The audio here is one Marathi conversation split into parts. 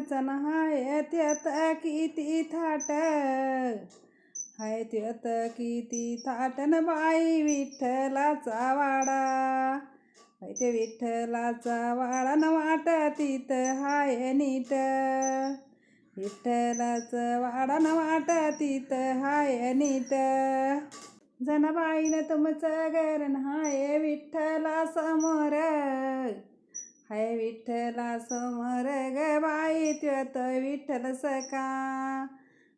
वचन हाय किती थाट। हाय त्यात किती थाटन बाई विठ्ठलाचा वाडा हाय ते विठ्ठलाचा वाडा न वाट तिथं हाय नीट। विठ्ठलाचं वाडा न वाट तिथं हाय नीट। जनाबाईनं तुमचं गरण हाय विठ्ठला समोर। हाय विठ्ठला समोर ग बाई त्योत विठ्ठल सका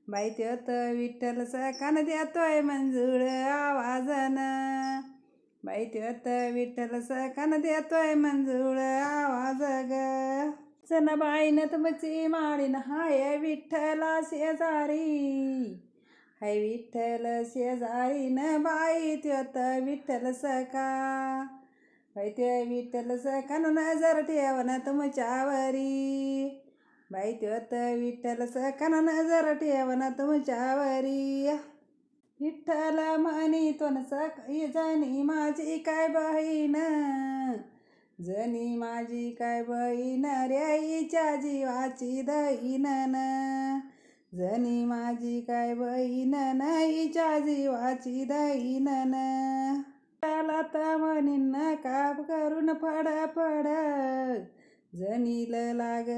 बाई त्योत विठ्ठल सकान देतोय मंजूळ आवाजन. बाई त्योत विठ्ठल सकान देतोय मंजूळ आवाज ग जनाबाईनं तुमची माळीन हाय विठ्ठला शेजारी. हाय विठ्ठल शेजारी न बाई त्योत विठ्ठल सका बाई ते विठ्ठल सकान नजर ठेवन तुमच्यावरी. बाई त्योत विठ्ठल सकान नजर ठेवन तुमच्यावरी. विठ्ठल म्हणितो न सक जनी माझी काय बहीण. जनी माझी काय बहीण रे हिच्या जीवाची दहीनन जनी माझी काय बहीण हिच्या जीवाची दहीनन त्याला तर म्हणीन करून फड फड जनील लाग